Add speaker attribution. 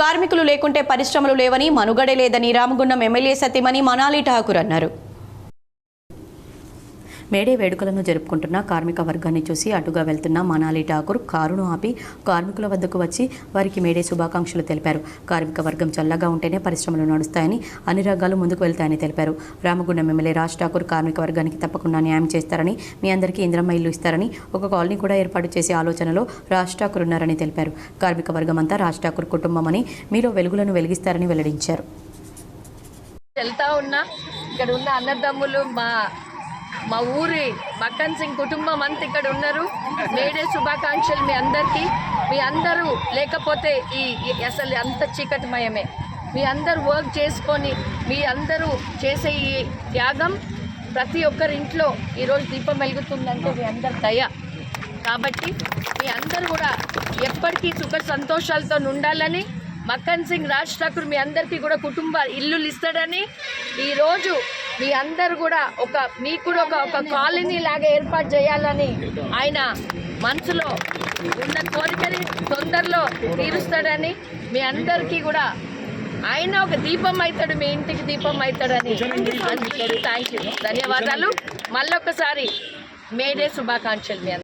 Speaker 1: కార్మికులు లేకుంటే పరిశ్రమలు లేవని మనుగడే లేదని రామగుండం ఎమ్మెల్యే సతీమణి మనాలి ఠాకూర్ అన్నారు. మేడే వేడుకలను జరుపుకుంటున్న కార్మిక వర్గాన్ని చూసి అటుగా వెళ్తున్న మనాలి ఠాకూర్ కారును ఆపి కార్మికుల వద్దకు వచ్చి వారికి మేడే శుభాకాంక్షలు తెలిపారు. కార్మిక వర్గం చల్లగా ఉంటేనే పరిశ్రమలు నడుస్తాయని అన్ని రంగాలు ముందుకు వెళ్తాయని తెలిపారు. రామగుండం ఎమ్మెల్యే రాజ్ ఠాకూర్ కార్మిక వర్గానికి తప్పకుండా న్యాయం చేస్తారని మీ అందరికీ ఇంద్రమ్మ ఇల్లు ఇస్తారని ఒక కాలనీ కూడా ఏర్పాటు చేసే ఆలోచనలో రాజ్ ఠాకూర్ ఉన్నారని తెలిపారు. కార్మిక వర్గం అంతా రాజ్ ఠాకూర్ కుటుంబమని మీలో వెలుగులను వెలిగిస్తారని వెల్లడించారు.
Speaker 2: వెళ్తా ఉన్నా ఇక్కడ ఉన్న అన్నదమ్ములు మా మా ఊరి మక్కన్ సింగ్ కుటుంబం అంతా ఇక్కడ ఉన్నారు. మేడే శుభాకాంక్షలు మీ అందరికీ. మీ అందరూ లేకపోతే ఈ అసలు అంత చీకటిమయమే. మీ అందరూ వర్క్ చేసుకొని మీ అందరూ చేసే ఈ త్యాగం ప్రతి ఒక్కరి ఇంట్లో ఈరోజు దీపం వెలుగుతుందంటే మీ అందరి దయ. కాబట్టి మీ అందరూ కూడా ఎప్పటికీ సుఖ సంతోషాలతో ఉండాలని మక్కన్ సింగ్ రాజ్ ఠాకూర్ మీ అందరికీ కూడా కుటుంబ ఇల్లులు ఇస్తాడని ఈరోజు మీ అందరు కూడా ఒక మీకు కూడా ఒక ఒక కాలనీ లాగా ఏర్పాటు చేయాలని ఆయన మనసులో ఉన్న కోరికని తొందరలో తీరుస్తాడని మీ అందరికీ కూడా ఆయన ఒక దీపం అవుతాడు మీ ఇంటికి దీపం అవుతాడని థ్యాంక్ యూ ధన్యవాదాలు. మళ్ళొకసారి మేడే శుభాకాంక్షలు మీ.